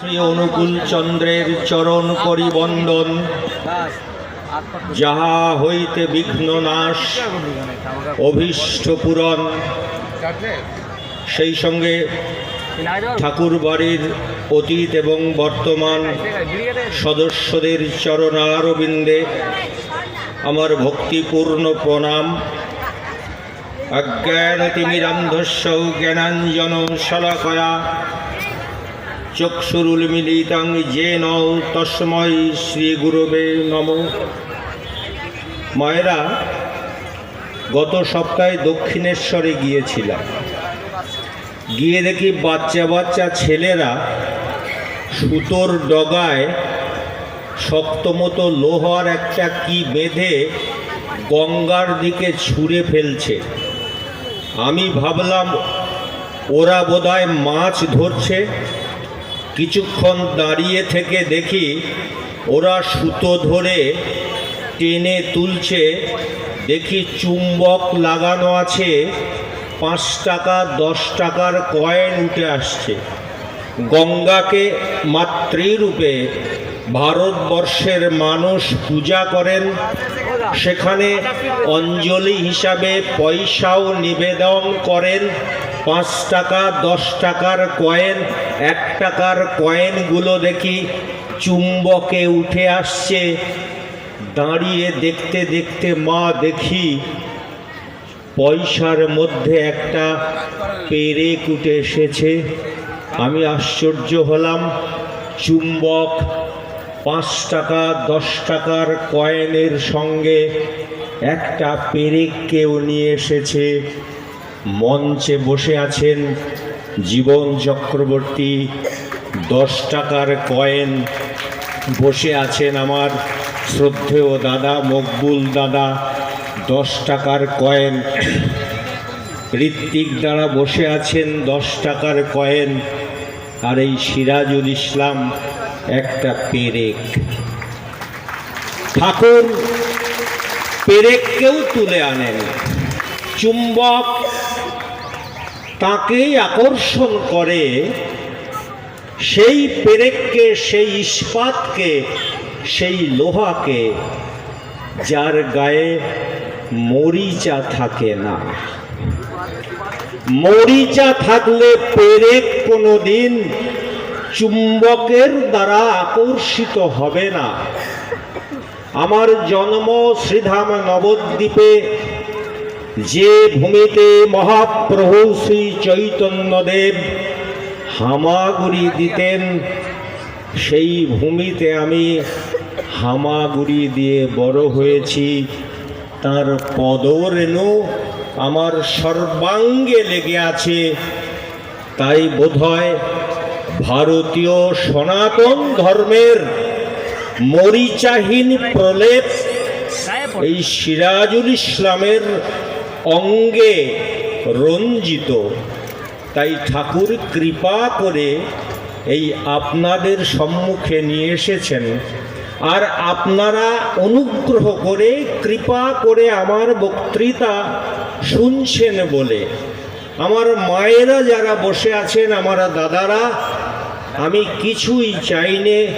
শ্রী অনুকূল চন্দ্রের চরণ পরিবন্দন। যাহা হইতে বিঘ্ন নাশ, অভীষ্ট পূরণ। সেই সঙ্গে ঠাকুর বাড়ির অতীত এবং বর্তমান সদস্যদের চরণারবিন্দে আমার ভক্তিপূর্ণ প্রণাম। অজ্ঞানতিমিরান্ধস্য জ্ঞানাঞ্জন শলাকয়া। চক্ষুরুন্মিলিতং যেন তস্মৈ শ্রী গুরবে নম। মায়েরা, গত সপ্তাহে দক্ষিণেশ্বরে গিয়েছিলাম। গিয়ে দেখি বাচ্চা বাচ্চা ছেলেরা সুতোর ডগায় শক্তমতো লোহার একটা কি বেঁধে গঙ্গার দিকে ছুঁড়ে ফেলছে। আমি ভাবলাম, ওরা বোধহয় মাছ ধরছে। কিছুক্ষণ দাঁড়িয়ে থেকে দেখি ওরা সুতো ধরে টেনে তুলছে। দেখি চুম্বক লাগানো আছে। পাঁচ টাকা, দশ টাকার কয়েন উঠে আসছে। গঙ্গাকে মাতৃরূপে ভারতবর্ষের মানুষ পূজা করেন। সেখানে অঞ্জলি হিসাবে পয়সাও নিবেদন করেন। পাঁচ টাকা, দশ টাকার কয়েন, এক টাকার কয়েনগুলো দেখি চুম্বকে উঠে আসছে। দাঁড়িয়ে দেখতে দেখতে মা দেখি পয়সার মধ্যে একটা পেরেক উঠে এসেছে। আমি আশ্চর্য হলাম, চুম্বক পাঁচ টাকা, দশ টাকার কয়েনের সঙ্গে একটা পেরেককেও নিয়ে এসেছে। মঞ্চে বসে আছেন জীবন চক্রবর্তী, দশ টাকার কয়েন বসে আছেন আমার শ্রদ্ধেয় দাদা, মকবুল দাদা, দশ টাকার কয়েন। ঋত্বিক দ্বারা বসে আছেন, দশ টাকার কয়েন। আর এই সিরাজুল ইসলাম একটা পেরেক। ঠাকুর, পেরেককেও তুলে আনেন। চুম্বক তাকেই আকর্ষণ করে, সেই পেরেককে, সেই ইস্পাতকে, সেই লোহাকে, যার গায়ে মরিচা থাকে না। মরিচা থাকলে পেরেক কোনো দিন চুম্বকের দ্বারা আকর্ষিত হবে না। আমার জন্ম শ্রীধাম নবদ্বীপে যে ভূমিতে মহাপ্রভু শ্রী চৈতন্যদেব হামাগুড়ি দিতেন সেই ভূমিতে আমি হামাগুড়ি দিয়ে বড় হয়েছি। তার পদরেণু আমার সর্বাঙ্গে লেগে আছে। তাই বোধহয় ভারতীয় সনাতন ধর্মের মরিচাহীন প্রলেপ এই সিরাজুল ইসলামের অঙ্গে রঞ্জিত। তাই ঠাকুর কৃপা করে এই আপনাদের সম্মুখে নিয়ে এসেছেন। আর আপনারা অনুগ্রহ করে কৃপা করে আমার বক্তৃতা শুনছেন বলে। আমার মায়েরা যারা বসে আছেন, আমার দাদারা, আমি কিছুই চাইনে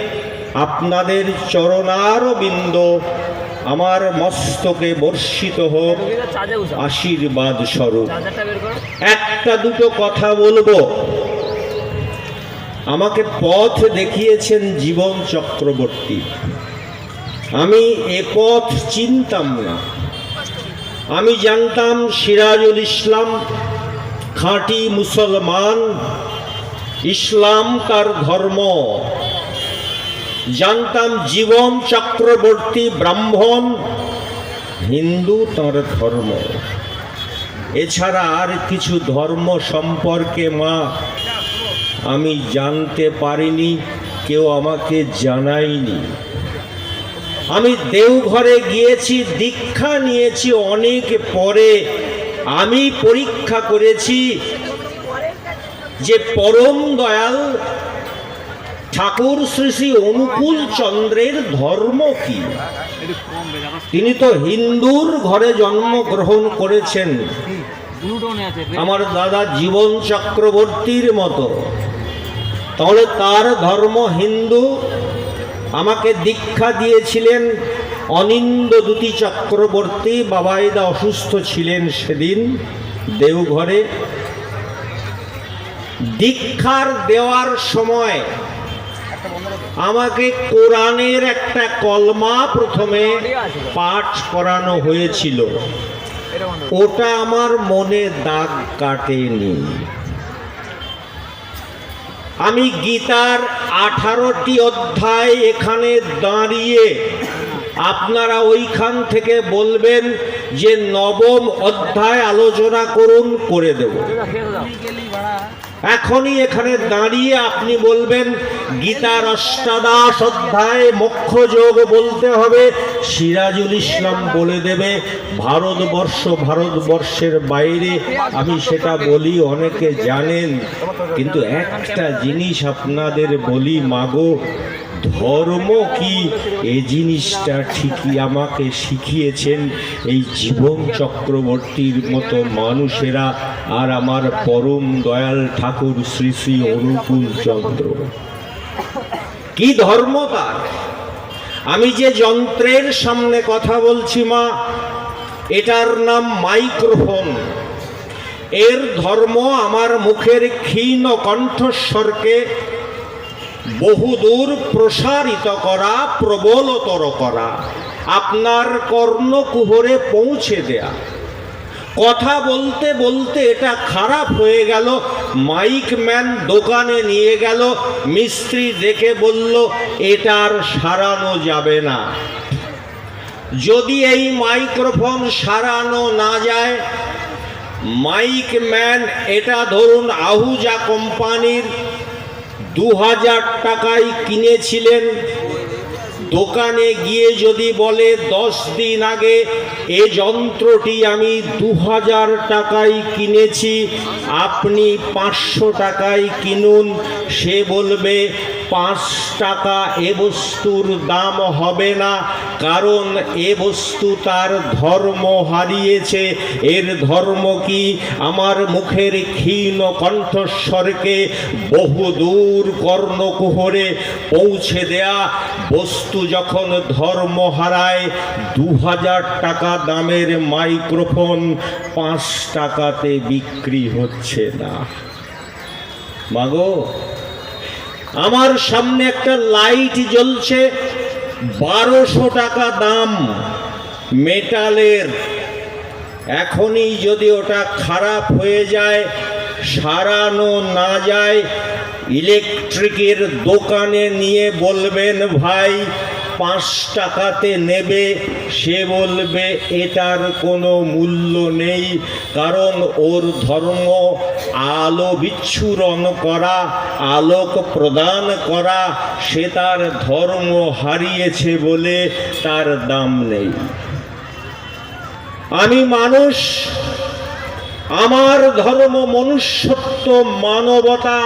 আপনাদের চরণার বিন্দ আমার মস্তকে বর্ষিত হোক, আশীর্বাদ স্বরূপ। একটা দুটো কথা বলব। আমাকে পথ দেখিয়েছেন জীবন চক্রবর্তী। আমি এ পথ চিনতাম না। আমি জানতাম সিরাজুল ইসলাম খাঁটি মুসলমান, ইসলাম তার ধর্ম। জানতাম জীবন চক্রবর্তী ব্রাহ্মণ, হিন্দু তার ধর্ম। এছাড়া আর কিছু ধর্ম সম্পর্কে মা, আমি জানতে পারিনি, কেউ আমাকে জানায়নি। আমি দেওঘরে গিয়েছি, দীক্ষা নিয়েছি, অনেক পরে আমি পরীক্ষা করেছি যে পরম দয়াল ঠাকুর শ্রী শ্রী অনুকূল চন্দ্রের ধর্ম কি? তিনি তো হিন্দুর ঘরে জন্মগ্রহণ করেছেন। আমার দাদা জীবন চক্রবর্তীর মতো। তাহলে তার ধর্ম হিন্দু? আমাকে দীক্ষা দিয়েছিলেন অনিন্দ দুতি চক্রবর্তী, বাবাইদা অসুস্থ ছিলেন সেদিন দেওঘরে। দীক্ষার দেওয়ার সময় আমাকে কোরআনের একটা কলমা প্রথমে পাঠ করানো হয়েছিল। ওটা আমার মনে দাগ কাটেনি। আমি গীতার আঠারোটি অধ্যায় এখানে দাঁড়িয়ে আপনারা ওইখান থেকে বলবেন যে নবম অধ্যায় আলোচনা করুন, করে দেব। এখনই এখানে দাঁড়িয়ে আপনি বলবেন, গীতার অষ্টাদশ অধ্যায় মোক্ষ যোগ বলতে হবে। সিরাজুল ইসলাম বলে দেবে, ভারতবর্ষ ভারতবর্ষের বাইরে, আমি সেটা বলি, অনেকে জানেন, কিন্তু একটা জিনিস আপনাদের বলি, মাগো ধর্ম কি? এই জিনিসটা ঠিকই আমাকে শিখিয়েছেন এই জীবন চক্রবর্তীর মতো মানুষেরা আর আমার পরম দয়াল ঠাকুর শ্রী শ্রী অনুকূল চন্দ্র। কি ধর্ম তার? আমি যে যন্ত্রের সামনে কথা বলছি মা, এটার নাম মাইক্রোফোন। এর ধর্ম আমার মুখের ক্ষীণ কণ্ঠস্বরকে বহুদূর প্রসারিত করা, প্রবলতর করা। আপনার কর্ণকুহরে পৌঁছে দেয়া। কথা বলতে বলতে এটা খারাপ হয়ে গেল। মাইক ম্যান দোকানে নিয়ে গেল। মিস্ত্রি দেখে বলল, এটা আর সারানো যাবে না। যদি এই মাইক্রোফোন সারানো না যায়, মাইক ম্যান এটা ধরুন আহুজা কোম্পানির দু হাজার টাকায় কিনেছিলেন। দোকানে গিয়ে যদি বলে দশ দিন আগে, এ যন্ত্রটি আমি দু হাজার টাকায় কিনেছি, আপনি পাঁচশো টাকায় কিনুন সে বলবে পাঁচ টাকা এ বস্তুর দাম হবে না, কারণ এ বস্তু তার ধর্ম হারিয়েছে। এর ধর্ম কি? আমার মুখের ক্ষীণ কণ্ঠস্বরকে বহুদূর কর্ণকুহরে পৌঁছে দেয়া। বস্তু যখন ধর্ম হারায় দু হাজার টাকা দামের মাইক্রোফোন পাঁচ টাকাতে বিক্রি হচ্ছে না। মাগো আমার সামনে একটা লাইট জ্বলছে বারোশো টাকা দাম মেটালের। এখনই যদি ওটা খারাপ হয়ে যায়, সারানো না যায়, ইলেকট্রিকের দোকানে নিয়ে বলবেন, ভাই পাঁচ টাকাতে নেবে, সে বলবে, এটার কোনো মূল্য নেই, কারণ ওর ধর্ম আলো বিচ্ছুরণ করা, আলোক প্রদান করা, সে তার ধর্ম হারিয়েছে বলে তার দাম নেই। আমি মানুষ, আমার ধর্ম মনুষ্যত্ব মানবতা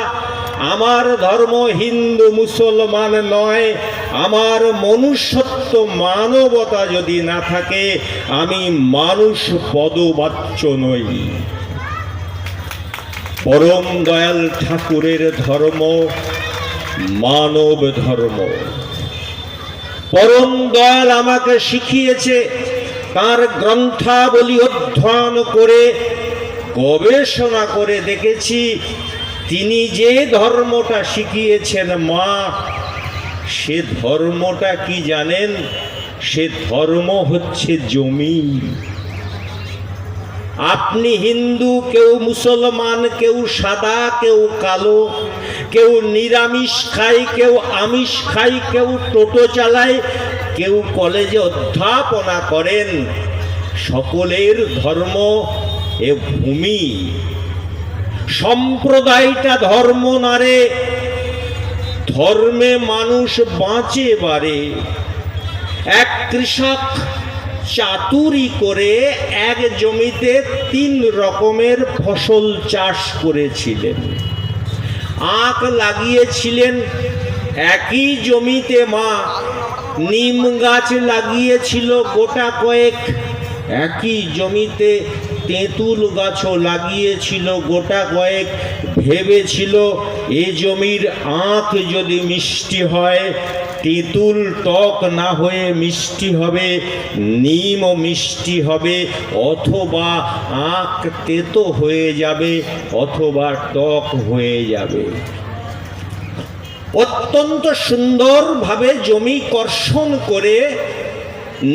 আমার ধর্ম হিন্দু মুসলমান নয়, আমার মনুষ্যত্ব মানবতা যদি না থাকে, আমি মানুষ পদবাচ্য নই। পরম দয়াল ঠাকুরের ধর্ম মানব ধর্ম। পরম দয়াল আমাকে শিখিয়েছে, তার গ্রন্থাবলী অধ্যয়ন করে, গবেষণা করে দেখেছি তিনি যে ধর্মটা শিখিয়েছেন, মা, সে ধর্মটা কি জানেন? সে ধর্ম হচ্ছে জমি। আপনি হিন্দু, কেউ মুসলমান, কেউ সাদা, কেউ কালো, কেউ নিরামিষ খায় কেউ আমিষ খায় কেউ টোটো চালায়, কেউ কলেজে অধ্যাপনা করেন, সকলের ধর্ম এ ভূমি। সম্প্রদায়টা ধর্ম নারে। ধর্মে মানুষ বাঁচে বারে। এক কৃষক চাতুরি করে এক জমিতে তিন রকমের ফসল চাষ করেছিলেন। আখ লাগিয়েছিলেন, একই জমিতে মা। নিম গাছ লাগিয়েছিল গোটা কয়েক, একই জমিতে তেঁতুল গাছও লাগিয়েছিল, গোটা কয়েক ভেবেছিল, এ জমির আখ যদি মিষ্টি হয়, তেঁতুল টক না হয়ে মিষ্টি হবে নিম মিষ্টি হবে, অথবা আখ তেতো হয়ে যাবে, অথবা টক হয়ে যাবে। অত্যন্ত সুন্দরভাবে জমি কর্ষণ করে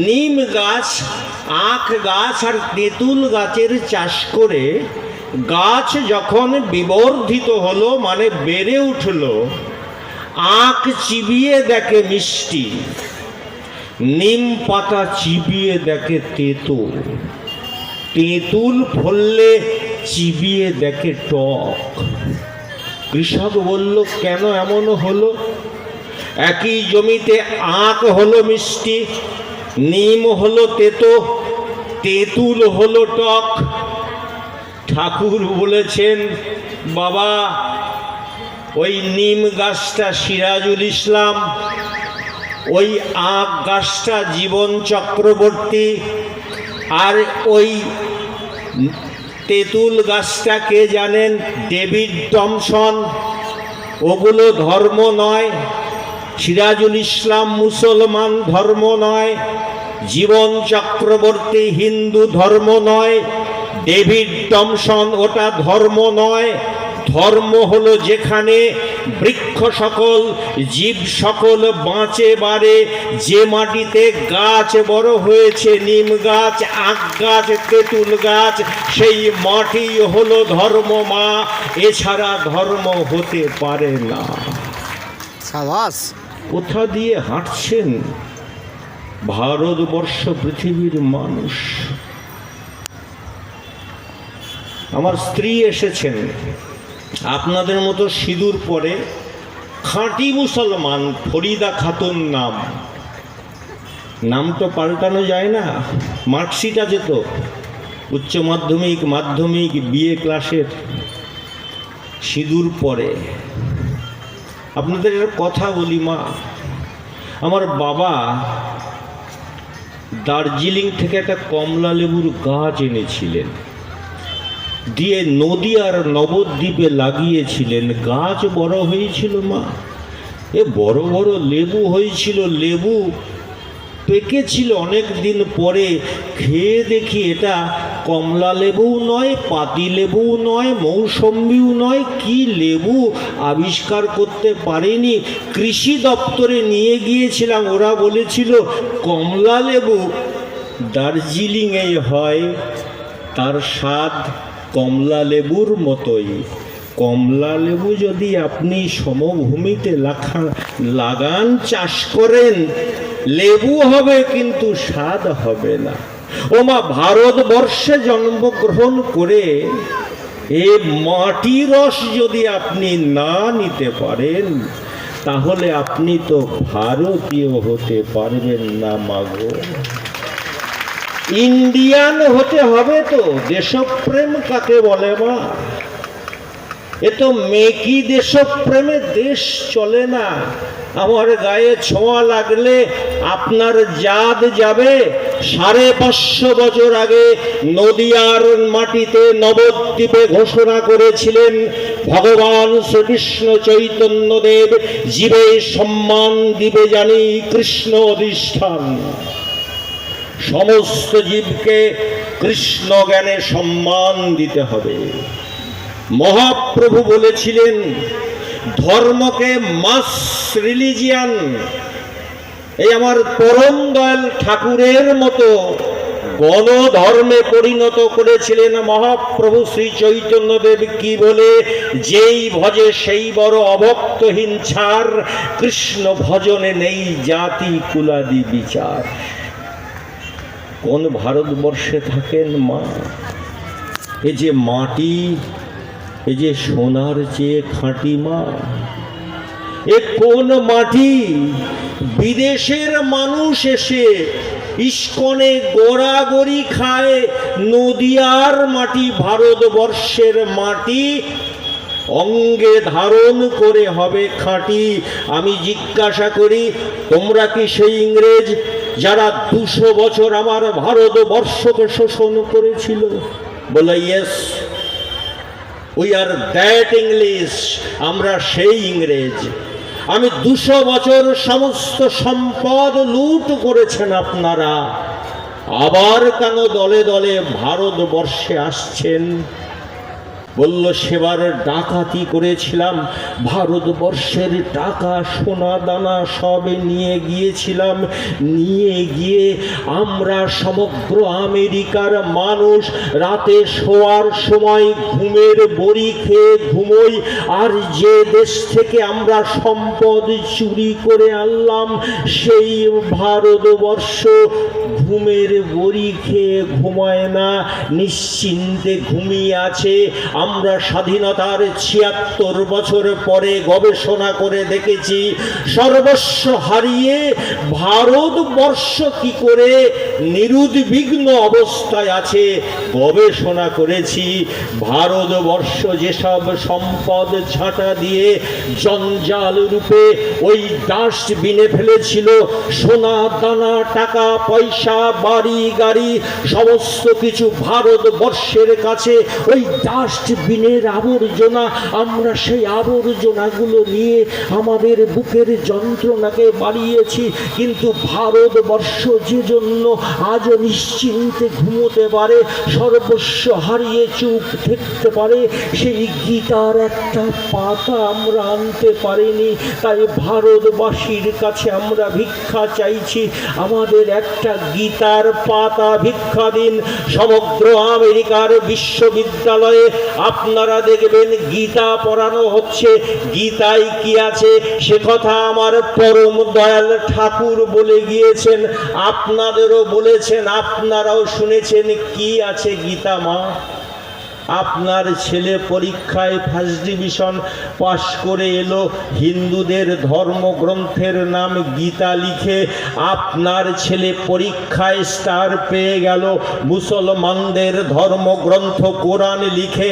নিম গাছ আখ গাছ আর তেঁতুল গাছের চাষ করে গাছ যখন বিবর্ধিত হলো মানে বেড়ে উঠল, আখ চিবিয়ে দেখে মিষ্টি, নিম পাতা চিবিয়ে দেখে তেঁতুল তেঁতুল ফললে চিবিয়ে দেখে টক। কৃষক বলল, কেন এমন হলো? একই জমিতে আখ হলো মিষ্টি, নিম হলো তেতো তেঁতুল হলো টক। ঠাকুর বলেছেন, বাবা, ওই নিম গাছটা সিরাজুল ইসলাম, ওই আখ গাছটা জীবন চক্রবর্তী, আর ওই তেঁতুল গাছটা কে জানেন? David Thomson. ওগুলো ধর্ম নয়, সিরাজুল ইসলাম মুসলমান ধর্ম নয় জীবন চক্রবর্তী হিন্দু ধর্ম নয় ডেভিড টমসন ওটা ধর্ম নয়। ধর্ম হলো যেখানে বৃক্ষ সকল জীব সকল বাঁচে বাড়ে। যে মাটিতে গাছ বড় হয়েছে নিম গাছ আখ গাছ তেঁতুল গাছ সেই মাটি হলো ধর্ম মা। এছাড়া ধর্ম হতে পারে না। কোথা দিয়ে হাঁটছেন? ভারতবর্ষ পৃথিবীর মানুষ। আমার স্ত্রী এসেছেন। আপনাদের মতো সিঁদুর পরে খাঁটি মুসলমান ফরিদা খাতুন নাম। নাম তো পাল্টানো যায় না, মার্কশিট আছে তো। উচ্চ মাধ্যমিক মাধ্যমিক, বিএ ক্লাসের সিঁদুর পরে। আপনাদের কথা বলি মা, আমার বাবা দার্জিলিং থেকে একটা কমলা লেবুর গাছ এনেছিলেন। দিয়ে নদী আর নবদ্বীপে লাগিয়েছিলেন। গাছ বড় হয়েছিল, মা। এ বড় বড় লেবু হয়েছিল, লেবু পেকেছিল অনেক দিন পরে। খেয়ে দেখি এটা কমলা লেবু নয়, পাতি লেবু নয়, মৌসম্বিও নয়, কি লেবু আবিষ্কার করতে পারেনি? কৃষি দপ্তরে নিয়ে গিয়েছিলাম, ওরা বলেছিল, কমলা লেবু দার্জিলিংয়ে হয়, তার স্বাদ কমলা লেবুর মতোই। কমলা লেবু যদি আপনি সমভূমিতে লাখা, লাগান, চাষ করেন, লেবু হবে কিন্তু স্বাদ হবে না। ওমা ভারতবর্ষে জন্মগ্রহণ করে এ মাটি রস যদি আপনি না নিতে পারেন, তাহলে আপনি তো ভারতীয় হতে পারবেন না মাগো ইন্ডিয়ান হতে হবে তো, দেশপ্রেম কাকে বলে, মা? এ তো মেকি দেশপ্রেমে দেশ চলে না। আমার গায়ে ছোঁয়া লাগলে আপনার জাদ যাবে। সাড়ে পাঁচশো বছর আগে নদিয়ার মাটিতে নবদ্বীপে ঘোষণা করেছিলেন ভগবান শ্রীকৃষ্ণ চৈতন্যদেব, জীবে সম্মান দিবে জানি কৃষ্ণ অধিষ্ঠান। সমস্ত জীবকে কৃষ্ণ জ্ঞানে সম্মান দিতে হবে। মহাপ্রভু বলেছিলেন, ধর্মকে মাস রিলিজিয়ান। এই আমার পরম দয়াল ঠাকুরের মতো গণধর্মে পরিণত করেছিলেন মহাপ্রভু শ্রী চৈতন্যদেব কি বলে, যেই ভজে সেই বড় অভক্তহীন ছাড়, কৃষ্ণ ভজনে নেই জাতি কুলাদি বিচার। কোন ভারতবর্ষে থাকেন মা? এ যে মাটি এ যে সোনার চেয়ে খাঁটি মা এ কোন মাটি বিদেশের মানুষ এসে ইস্কনে গোড়াগড়ি খায়? নদিয়ার মাটি ভারতবর্ষের মাটি, অঙ্গে ধারণ করে হবে খাঁটি। আমি জিজ্ঞাসা করি, তোমরা কি সেই ইংরেজ যারা দুশো বছর আমার ভারতবর্ষকে শোষণ করেছিল? বলে yes we are that English আমরা সেই ইংরেজ। আমি দুশো বছর সমস্ত সম্পদ লুট করেছেন আপনারা। আবার কেন দলে দলে ভারতবর্ষে আসছেন? বলল, সেবার ডাকাতি করেছিলাম, ভারতবর্ষের টাকা, সোনা, দানা সবে নিয়ে গিয়েছিলাম। নিয়ে গিয়ে আমরা সমগ্র আমেরিকার মানুষ রাতে শোয়ার সময় ঘুমের বড়ি খেয়ে ঘুমোই। আর যে দেশ থেকে আমরা সম্পদ চুরি করে আনলাম, সেই ভারতবর্ষ ঘুমের বড়ি খেয়ে ঘুমায় না। নিশ্চিন্তে ঘুমিয়ে আছে। আমরা স্বাধীনতার ছিয়াত্তর বছর পরে গবেষণা করে দেখেছি, সর্বস্ব হারিয়ে ভারতবর্ষ কি করে নিরুদ্বিগ্ন অবস্থায় আছে গবেষণা করেছি। ভারতবর্ষ যেসব সম্পদ ঝাঁটা দিয়ে জঞ্জাল রূপে ওই ডাস্টবিনে ফেলেছিল, সোনা, দানা, টাকা, পয়সা, বাড়ি, গাড়ি, সমস্ত কিছু ভারতবর্ষের কাছে ওই ডাস্টবিনের আবর্জনা, আমরা সেই আবর্জনাগুলো নিয়ে আমাদের বুকের যন্ত্রণাকে বাড়িয়েছি। কিন্তু ভারতবর্ষ যে জন্য আজও নিশ্চিন্তে ঘুমোতে পারে, সর্বস্ব হারিয়ে চুপ থাকতে পারে, সেই গীতার একটা পাতা আমরা আনতে পারিনি। তাই ভারতবাসীর কাছে আমরা ভিক্ষা চাইছি, আমাদের একটা গীতার পাতা ভিক্ষা দিন। সমগ্র আমেরিকার বিশ্ববিদ্যালয়ে আপনারা দেখবেন গীতা পড়ানো হচ্ছে। গীতায় কি আছে? সে কথা আমার পরম দয়াল ঠাকুর বলে গিয়েছেন। আপনাদেরও বলেছেন, আপনারাও শুনেছেন কি আছে গীতা মা? আপনার ছেলে পরীক্ষায় ফার্স্ট ডিভিশন পাশ করে এলো। হিন্দুদের ধর্মগ্রন্থের নাম গীতা লিখে আপনার ছেলে পরীক্ষায় স্টার পেয়ে গেল। মুসলমানদের ধর্মগ্রন্থ কোরআন লিখে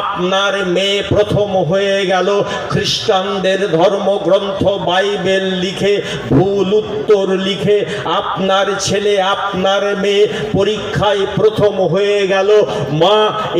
আপনার মেয়ে প্রথম হয়ে গেল। খ্রিস্টানদের ধর্মগ্রন্থ বাইবেল লিখে ভুল উত্তর লিখে আপনার ছেলে, আপনার মেয়ে পরীক্ষায় প্রথম হয়ে গেল। মা,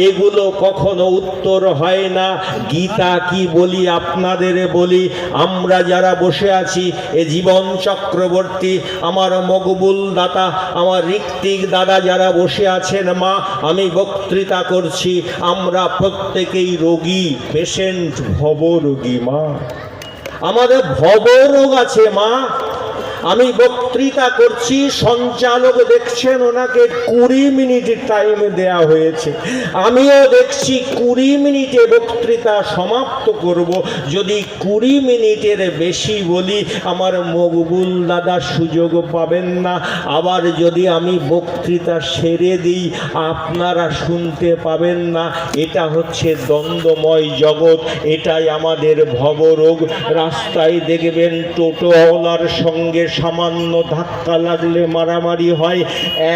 এগুলো কখনো উত্তর হয় না। গীতা কি বলি আপনাদের বলি? আমরা যারা বসে আছি, এ জীবন চক্রবর্তী, আমার মকবুল দাতা, আমার ঋত্বিক দাদা যারা বসে আছেন মা, আমি বক্তৃতা করছি। আমরা প্রত্যেকেই রোগী পেশেন্ট ভব রোগী মা। আমাদের ভব রোগ আছে মা। আমি বক্তৃতা করছি, সঞ্চালক দেখছেন, ওনাকে কুড়ি মিনিট টাইম দেয়া হয়েছে। আমিও দেখছি কুড়ি মিনিটে বক্তৃতা সমাপ্ত করব। যদি কুড়ি মিনিটের বেশি বলি, আমার মকবুল দাদা সুযোগ পাবেন না। আবার যদি আমি বক্তৃতা সেরে দিই, আপনারা শুনতে পাবেন না। এটা হচ্ছে দ্বন্দ্বময় জগৎ, এটাই আমাদের ভবরোগ। রাস্তায় দেখবেন টোটোওয়ালার সঙ্গে সামান্য ধাক্কা লাগলে মারামারি হয়।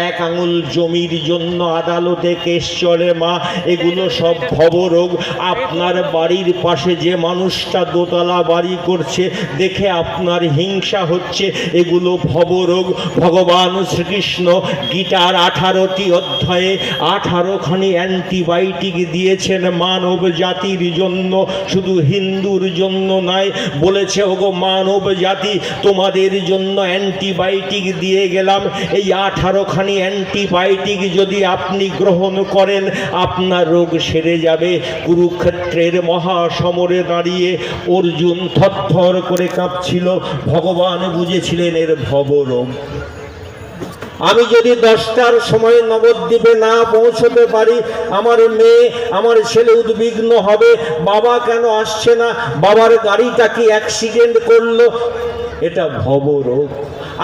এক আঙুল জমির জন্য আদালতে কেস চলে, মা। এগুলো সব ভবরোগ। আপনার বাড়ির পাশে যে মানুষটা দোতলা বাড়ি করছে, দেখে আপনার হিংসা হচ্ছে। এগুলো ভবরোগ। ভগবান শ্রীকৃষ্ণ গীতার আঠারোটি অধ্যায়ে আঠারোখানি অ্যান্টিবায়োটিক দিয়েছেন মানব জাতির জন্য। শুধু হিন্দুর জন্য নয়, বলেছে, ওগো মানব জাতি, তোমাদের জন্য অ্যান্টিবায়োটিক দিয়ে গেলাম। এই আঠারোখানি অ্যান্টিবায়োটিক যদি আপনি গ্রহণ করেন, আপনার রোগ সেরে যাবে। কুরুক্ষেত্রের মহাসমরে দাঁড়িয়ে অর্জুন থরথর করে কাঁপছিল। ভগবান বুঝেছিলেন এর ভবরোগ আমি যদি দশটার সময় নবদ্বীপে না পৌঁছতে পারি, আমার মেয়ে, আমার ছেলে উদ্বিগ্ন হবে। বাবা কেন আসছে না? বাবার গাড়িটা কি অ্যাক্সিডেন্ট করল? এটা ভবরোগ।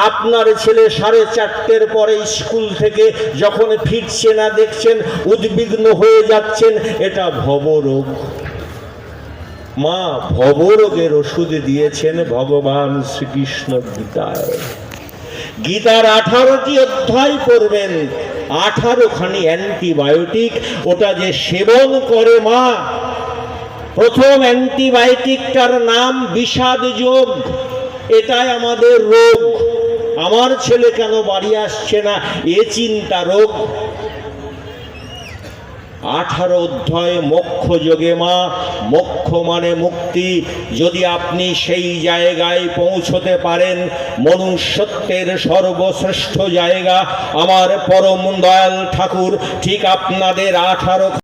আপনার ছেলে সাড়ে চারটের পরে স্কুল থেকে যখন ফিরছে না দেখছেন, উদ্বিগ্ন হয়ে যাচ্ছেন, এটা ভবরোগ। মা ভবরোগের ওষুধ দিয়েছেন ভগবান শ্রীকৃষ্ণ গীতায়। গীতার আঠারোটি অধ্যায় পড়বেন। আঠারোখানি অ্যান্টিবায়োটিক, ওটা যে সেবন করে মা, প্রথম অ্যান্টিবায়োটিকটার নাম বিষাদ যোগ এটাই আমাদের রোগ। আমার ছেলে কেন বাড়ি আসছে না? এ চিন্তা রোগ। আঠারো অধ্যায় মোক্ষ যোগে মা, মোক্ষ মানে মুক্তি। যদি আপনি সেই জায়গায় পৌঁছতে পারেন, মনুষ্যত্বের সর্বশ্রেষ্ঠ জায়গা। আমার পরম দয়াল ঠাকুর, ঠিক আপনাদের আঠারো